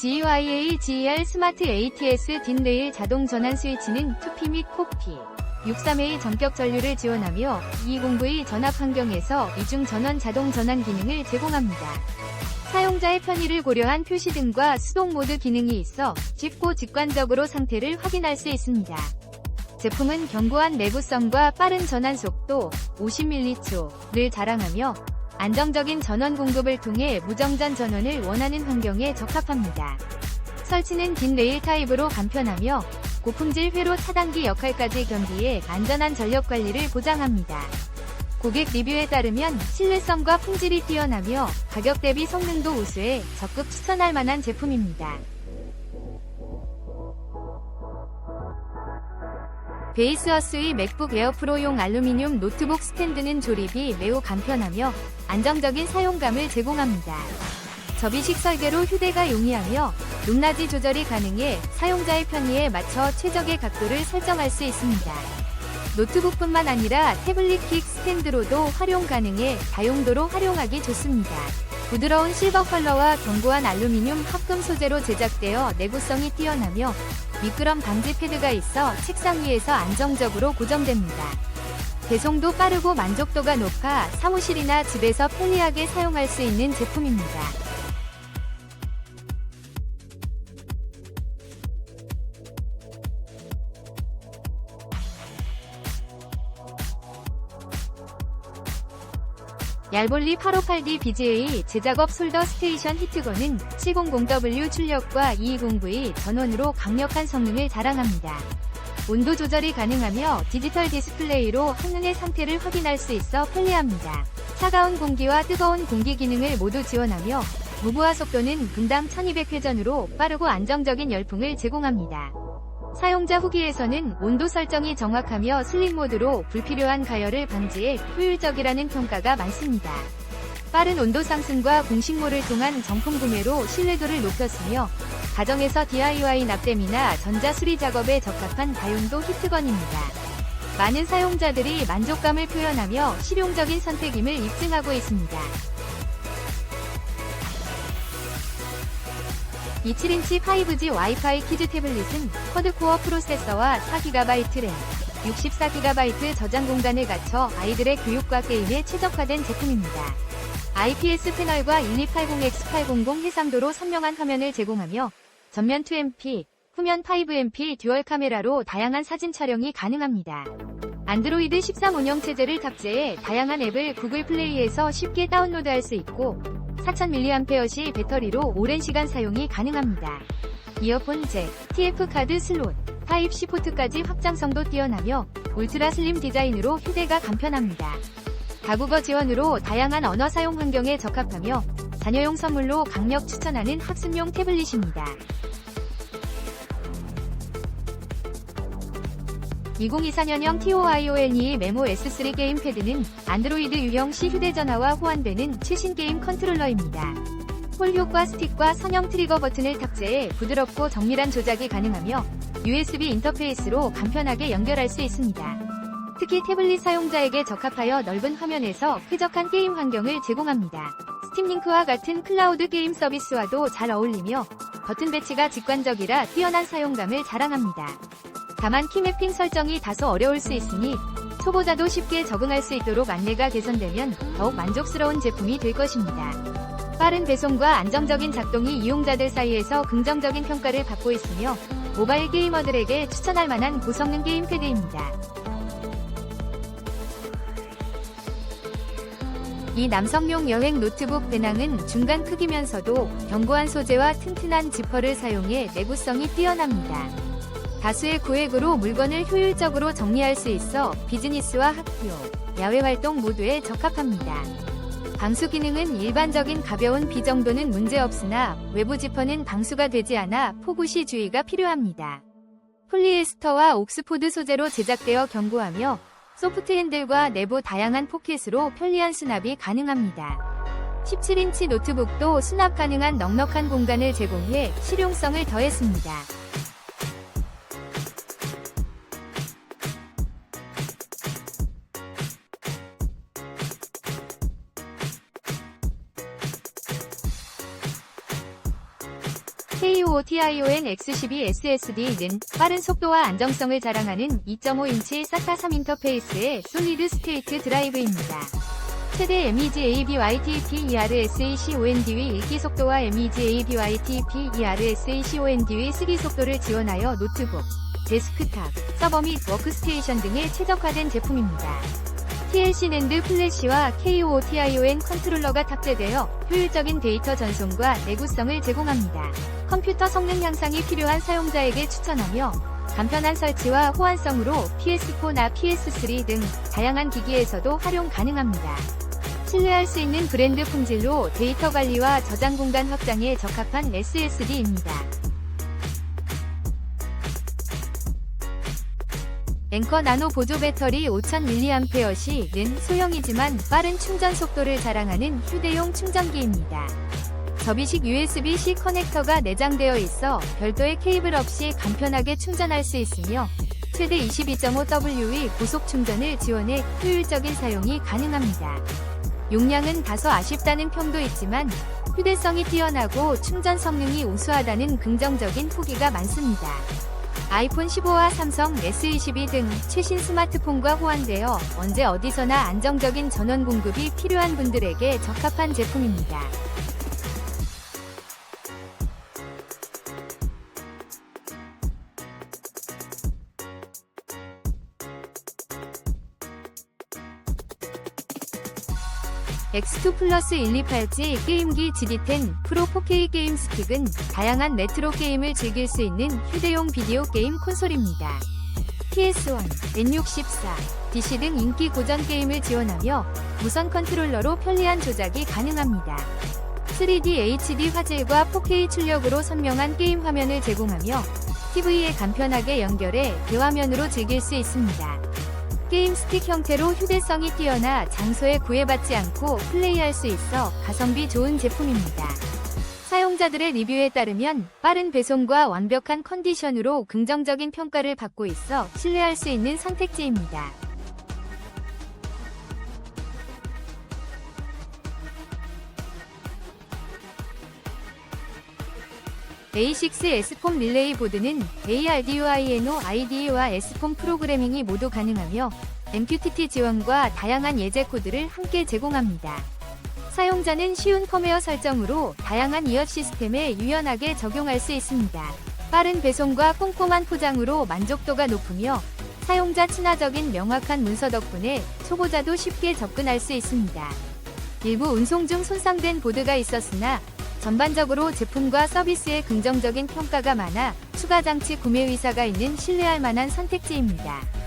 GYA GR 스마트 ATS 딘레일 자동 전환 스위치는 투피 및 코피, 63A 전격 전류를 지원하며 220V 전압 환경에서 이중 전원 자동 전환 기능을 제공합니다. 사용자의 편의를 고려한 표시 등과 수동 모드 기능이 있어 쉽고 직관적으로 상태를 확인할 수 있습니다. 제품은 견고한 내구성과 빠른 전환 속도 50mH를 자랑하며 안정적인 전원 공급을 통해 무정전 전원을 원하는 환경에 적합합니다. 설치는 긴 레일 타입으로 간편하며 고품질 회로 차단기 역할까지 겸비해 안전한 전력 관리를 보장합니다. 고객 리뷰에 따르면 신뢰성과 품질이 뛰어나며 가격 대비 성능도 우수해 적극 추천할 만한 제품입니다. 베이스어스의 맥북 에어 프로용 알루미늄 노트북 스탠드는 조립이 매우 간편하며 안정적인 사용감을 제공합니다. 접이식 설계로 휴대가 용이하며 높낮이 조절이 가능해 사용자의 편의에 맞춰 최적의 각도를 설정할 수 있습니다. 노트북뿐만 아니라 태블릿 킥 스탠드로도 활용 가능해 다용도로 활용하기 좋습니다. 부드러운 실버 컬러와 견고한 알루미늄 합금 소재로 제작되어 내구성이 뛰어나며 미끄럼 방지 패드가 있어 책상 위에서 안정적으로 고정됩니다. 배송도 빠르고 만족도가 높아 사무실이나 집에서 편리하게 사용할 수 있는 제품입니다. 얄볼리 858D BGA 제작업 솔더 스테이션 히트건은 700W 출력과 220V 전원으로 강력한 성능을 자랑합니다. 온도 조절이 가능하며 디지털 디스플레이로 한눈에 상태를 확인할 수 있어 편리합니다. 차가운 공기와 뜨거운 공기 기능을 모두 지원하며 무부하 속도는 분당 1200회전으로 빠르고 안정적인 열풍을 제공합니다. 사용자 후기에서는 온도 설정이 정확하며 슬립 모드로 불필요한 가열을 방지해 효율적이라는 평가가 많습니다. 빠른 온도 상승과 공식모를 통한 정품 구매로 신뢰도를 높였으며 가정에서 DIY 납땜이나 전자 수리 작업에 적합한 다용도 히트건입니다. 많은 사용자들이 만족감을 표현하며 실용적인 선택임을 입증하고 있습니다. 27인치 5G 와이파이 키즈 태블릿은 쿼드코어 프로세서와 4GB 램, 64GB 저장 공간을 갖춰 아이들의 교육과 게임에 최적화된 제품입니다. IPS 패널과 1280x800 해상도로 선명한 화면을 제공하며 전면 2MP, 후면 5MP 듀얼 카메라로 다양한 사진 촬영이 가능합니다. 안드로이드 13 운영 체제를 탑재해 다양한 앱을 구글 플레이에서 쉽게 다운로드할 수 있고 4000mAh 배터리로 오랜 시간 사용이 가능합니다. 이어폰 잭, TF 카드 슬롯, 타입 C 포트까지 확장성도 뛰어나며 울트라 슬림 디자인으로 휴대가 간편합니다. 다국어 지원으로 다양한 언어 사용 환경에 적합하며 자녀용 선물로 강력 추천하는 학습용 태블릿입니다. 2024년형 TOIONE 메모 S3 게임 패드는 안드로이드 유형 C 휴대전화와 호환되는 최신 게임 컨트롤러입니다. 홀 효과 스틱과 선형 트리거 버튼을 탑재해 부드럽고 정밀한 조작이 가능하며 USB 인터페이스로 간편하게 연결할 수 있습니다. 특히 태블릿 사용자에게 적합하여 넓은 화면에서 쾌적한 게임 환경을 제공합니다. 스팀링크와 같은 클라우드 게임 서비스와도 잘 어울리며 버튼 배치가 직관적이라 뛰어난 사용감을 자랑합니다. 다만 키맵핑 설정이 다소 어려울 수 있으니 초보자도 쉽게 적응할 수 있도록 안내가 개선되면 더욱 만족스러운 제품이 될 것입니다. 빠른 배송과 안정적인 작동이 이용자들 사이에서 긍정적인 평가를 받고 있으며 모바일 게이머들에게 추천할 만한 고성능 게임 패드입니다. 이 남성용 여행 노트북 배낭은 중간 크기면서도 견고한 소재와 튼튼한 지퍼를 사용해 내구성이 뛰어납니다. 다수의 구획으로 물건을 효율적으로 정리할 수 있어 비즈니스와 학교, 야외 활동 모두에 적합합니다. 방수 기능은 일반적인 가벼운 비 정도는 문제없으나 외부 지퍼는 방수가 되지 않아 폭우 시 주의가 필요합니다. 폴리에스터와 옥스포드 소재로 제작되어 견고하며 소프트 핸들과 내부 다양한 포켓으로 편리한 수납이 가능합니다. 17인치 노트북도 수납 가능한 넉넉한 공간을 제공해 실용성을 더했습니다. KOTION X12 SSD는 빠른 속도와 안정성을 자랑하는 2.5인치 SATA 3 인터페이스의 솔리드 스테이트 드라이브입니다. 최대 MEG ABYTP ERSACOND의 읽기 속도와 MEG ABYTP ERSACOND의 쓰기 속도를 지원하여 노트북, 데스크탑, 서버 및 워크스테이션 등에 최적화된 제품입니다. TLC 낸드 플래시와 KOTION 컨트롤러가 탑재되어 효율적인 데이터 전송과 내구성을 제공합니다. 컴퓨터 성능 향상이 필요한 사용자에게 추천하며 간편한 설치와 호환성으로 PS4나 PS3 등 다양한 기기에서도 활용 가능합니다. 신뢰할 수 있는 브랜드 품질로 데이터 관리와 저장 공간 확장에 적합한 SSD입니다. 앵커 나노 보조 배터리 5000mAh는 소형이지만 빠른 충전 속도를 자랑하는 휴대용 충전기입니다. 접이식 USB-C 커넥터가 내장되어 있어 별도의 케이블 없이 간편하게 충전할 수 있으며 최대 22.5W의 고속 충전을 지원해 효율적인 사용이 가능합니다. 용량은 다소 아쉽다는 평도 있지만 휴대성이 뛰어나고 충전 성능이 우수하다는 긍정적인 후기가 많습니다. 아이폰 15와 삼성 S22 등 최신 스마트폰과 호환되어 언제 어디서나 안정적인 전원 공급이 필요한 분들에게 적합한 제품입니다. X2 플러스 128G 게임기 GD10 프로 4K 게임 스틱은 다양한 레트로 게임을 즐길 수 있는 휴대용 비디오 게임 콘솔입니다. PS1, N64, DC 등 인기 고전 게임을 지원하며 무선 컨트롤러로 편리한 조작이 가능합니다. 3D HD 화질과 4K 출력으로 선명한 게임 화면을 제공하며 TV에 간편하게 연결해 대화면으로 즐길 수 있습니다. 게임 스틱 형태로 휴대성이 뛰어나 장소에 구애받지 않고 플레이할 수 있어 가성비 좋은 제품입니다. 사용자들의 리뷰에 따르면 빠른 배송과 완벽한 컨디션으로 긍정적인 평가를 받고 있어 신뢰할 수 있는 선택지입니다. A6 S폼 릴레이 보드는 ARDUINO IDE와 S폼 프로그래밍이 모두 가능하며 MQTT 지원과 다양한 예제 코드를 함께 제공합니다. 사용자는 쉬운 펌웨어 설정으로 다양한 이어 시스템에 유연하게 적용할 수 있습니다. 빠른 배송과 꼼꼼한 포장으로 만족도가 높으며 사용자 친화적인 명확한 문서 덕분에 초보자도 쉽게 접근할 수 있습니다. 일부 운송 중 손상된 보드가 있었으나 전반적으로 제품과 서비스에 긍정적인 평가가 많아 추가 장치 구매 의사가 있는 신뢰할 만한 선택지입니다.